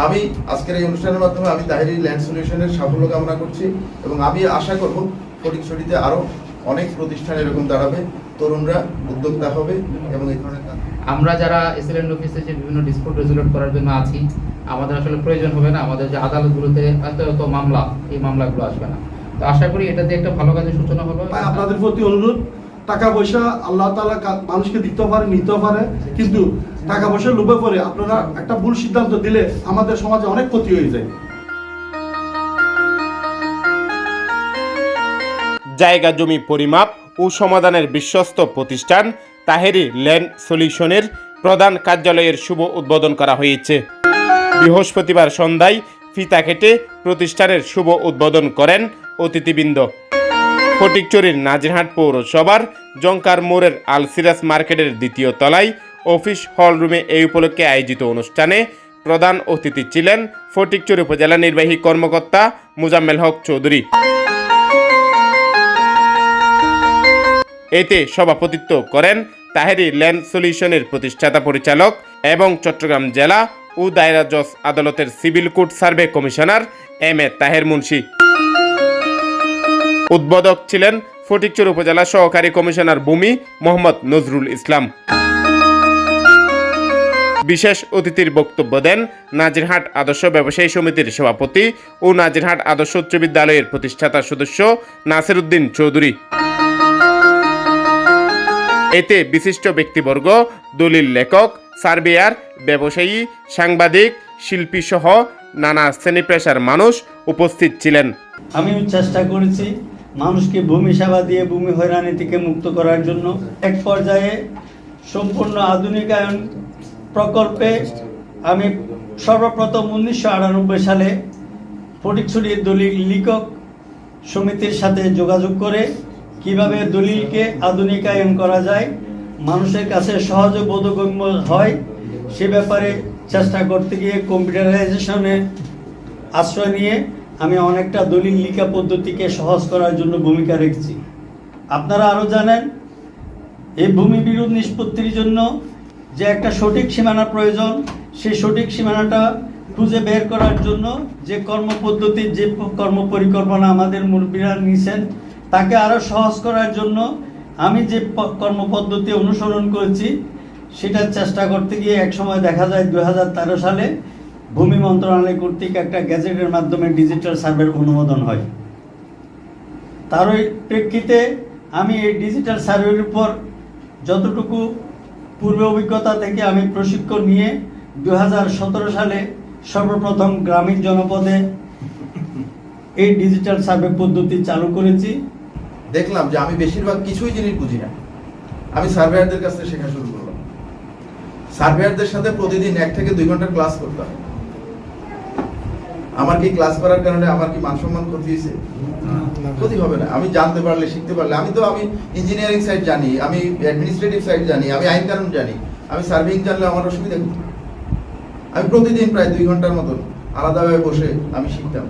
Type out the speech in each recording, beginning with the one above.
তা আমি আজকের এই অনুষ্ঠানের মাধ্যমে আমি তাহেরি ল্যান্ড সলিউশনের সাফল্য কামনা করছি এবং আমি আশা করব ফটিকছড়িতে আরও অনেক প্রতিষ্ঠান এরকম দাঁড়াবে তরুণরা উদ্যোক্তা হবে এবং এই ধরনের আমরা যারা এসএলএন অফিসে যে বিভিন্ন ডিসপুট রেজুলেট করার জন্য আছি আমাদের আসলে প্রয়োজন হবে না আমাদের যে আদালতগুলোতে এত এত মামলা এই মামলাগুলো আসবে না। তো আশা করি এটাতে একটা ভালো কাজের সূচনা তাই আপনাদের প্রতি অনুরোধ টাকা পয়সা আল্লাহ তালা মানুষকে দিতে পারে নিতে পারে, কিন্তু টাকা পয়সা লোভে পড়ে আপনারা একটা ভুল সিদ্ধান্ত দিলে আমাদের সমাজে অনেক ক্ষতি হয়ে যায়। জায়গা, জমি পরিমাপ ও সমাধানের বিশ্বস্ত প্রতিষ্ঠান তাহেরি ল্যান্ড সলিউশনের প্রধান কার্যালয়ের শুভ উদ্বোধন করা হয়েছে। বৃহস্পতিবার সন্ধ্যায় ফিতা কেটে প্রতিষ্ঠানের শুভ উদ্বোধন করেন অতিথিবৃন্দ। ফটিকচুরির নাজিরহাট পৌরসভার জঙ্কার মোড়ের আলসিরাস মার্কেটের দ্বিতীয় তলায় অফিস হল রুমে এই উপলক্ষে আয়োজিত অনুষ্ঠানে প্রধান অতিথি ছিলেন ফটিকচুরি উপজেলা নির্বাহী কর্মকর্তা মুজাম্মেল হক চৌধুরী। এতে সভাপতিত্ব করেন তাহেরি ল্যান্ড সলিউশনের প্রতিষ্ঠাতা পরিচালক এবং চট্টগ্রাম জেলা ও দায়রা জজ আদালতের civil court survey commissioner M A Taher Munshi. উদ্বোধক ছিলেন ফটিকচুর উপজেলা সহকারী কমিশনার ভূমি মোহাম্মদ নজরুল ইসলাম। বিশেষ অতিথির বক্তব্য দেন নাজিরহাট আদর্শ ব্যবসায়ী সমিতির সভাপতি ও নাজিরহাট আদর্শ উচ্চ বিদ্যালয়ের প্রতিষ্ঠাতা সদস্য নাসির উদ্দিন চৌধুরী। এতে বিশিষ্ট ব্যক্তিবর্গ, দলিল লেখক, সার্ভেয়ার, ব্যবসায়ী, সাংবাদিক শিল্পী সহ নানা শ্রেণি পেশার মানুষ উপস্থিত ছিলেন। আমি চেষ্টা করেছি মানুষকে ভূমি সেবা দিয়ে ভূমি হয়রানি থেকে মুক্ত করার জন্য এক পর্যায়ে সম্পূর্ণ আধুনিকায়ন প্রকল্পে আমি সর্বপ্রথম উনিশশো আটানব্বই সালে ফটিকছড়ি দলিল লিখক সমিতির সাথে যোগাযোগ করে কীভাবে দলিলকে আধুনিকায়ন করা যায়, মানুষের কাছে সহজে বোধগম্য হয় সে ব্যাপারে চেষ্টা করতে গিয়ে কম্পিউটারাইজেশনের আশ্রয় নিয়ে আমি অনেকটা দলিল লিখা পদ্ধতিকে সহজ করার জন্য ভূমিকা রেখেছি। আপনারা আরও জানেন, এই ভূমি বিরোধ নিষ্পত্তির জন্য যে একটা সঠিক সীমানা প্রয়োজন, সেই সঠিক সীমানাটা খুঁজে বের করার জন্য যে কর্মপদ্ধতি, যে প- কর্ম পরিকল্পনা আমাদের মুরব্বীরা নিয়েছেন, তাকে আরও সহজ করার জন্য আমি যে কর্মপদ্ধতি অনুসরণ করেছি, সেটার চেষ্টা করতে গিয়ে এক সময় দেখা যায় দু হাজার তেরো সালে ভূমি মন্ত্রণালয় কর্তৃক একটা গ্যাজেটের মাধ্যমে ডিজিটাল সার্ভের অনুমোদন হয়। তারই প্রেক্ষিতে আমি এই ডিজিটাল সার্ভের উপর যতটুকু পূর্ব অভিজ্ঞতা থেকে আমি প্রশিক্ষণ নিয়ে দুহাজার সতেরো সালে সর্বপ্রথম গ্রামীণ জনপদে এই ডিজিটাল সার্ভে পদ্ধতি চালু করেছি। দেখলাম যে আমি বেশিরভাগ কিছুই জিনিস বুঝি না। আমি সার্ভেয়ারদের কাছ থেকে শেখা শুরু করলাম। সার্ভেয়ারদের সাথে প্রতিদিন এক থেকে দুই ঘণ্টা ক্লাস করতাম। আমার কি ক্লাস করার কারণে আমার কি মান সম্মান ক্ষতি হয়েছে? ক্ষতি হবে না। আমি জানতে পারলে, শিখতে পারলে। আমি তো আমি ইঞ্জিনিয়ারিং সাইড জানি, আমি অ্যাডমিনিস্ট্রেটিভ সাইড জানি, আমি আইন কানুন জানি। আমি সার্ভিং জানলে আমার অসুবিধা কি? আমি প্রতিদিন প্রায় দুই ঘণ্টার মতন আলাদাভাবে বসে আমি শিখতাম।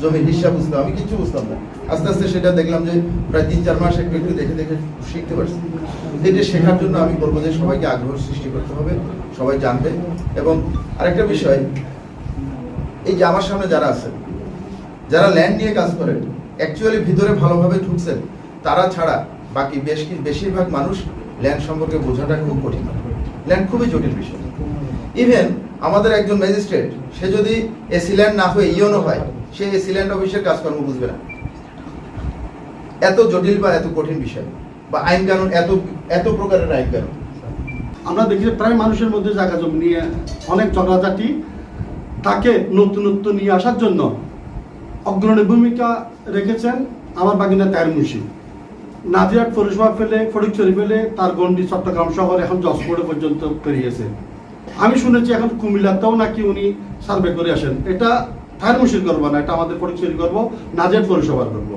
জমির হিসাব বুঝতাম, আমি কিছু বুঝতাম না। আস্তে আস্তে সেটা দেখলাম যে প্রায় তিন, চার মাস একটু একটু দেখে দেখে শিখতে পারছি। এটা শেখার জন্য আমি বলব যে সবাইকে আগ্রহ সৃষ্টি করতে হবে, সবাই জানবে। এবং আরেকটা বিষয় এই যে আমার সামনে যারা আছেন যারা ল্যান্ড নিয়ে কাজ করেন অ্যাকচুয়ালি ভিতরে ভালোভাবে ঢুকছেন তারা ছাড়া বাকি বেশ বেশিরভাগ মানুষ ল্যান্ড সম্পর্কে বোঝাটা খুব কঠিন। ল্যান্ড খুবই জটিল বিষয়। ইভেন আমাদের একজন ম্যাজিস্ট্রেট সে যদি এসি ল্যান্ড না হয়ে ইয়নো হয়, সে এসি ল্যান্ড অফিসের কাজকর্ম বুঝবে না। এত জটিল বা এত কঠিন বিষয় বা আইন কানুন এত এত প্রকারের আইন কানুন। আমরা দেখি প্রায় মানুষের মধ্যে জায়গা জমি নিয়ে অনেক ঝগড়াঝাটি তাকে নতুনত্ব নিয়ে আসার জন্য অগ্রণী ভূমিকা রেখেছেন আমার বাগিনা তায়ের মুন্সি নাজিরাট পৌরসভা ফেলে ফটিকচুরি ফেলে তার গন্ডি চট্টগ্রাম শহর এখন যশপুরে পর্যন্ত পেরিয়েছে। আমি শুনেছি এখন কুমিল্লাতেও নাকি উনি সার্ভে করে আসেন। এটা তায়ের মুন্সির করব না, এটা আমাদের ফটিকচুরি গর্ব, নাজিরাট পৌরসভার করব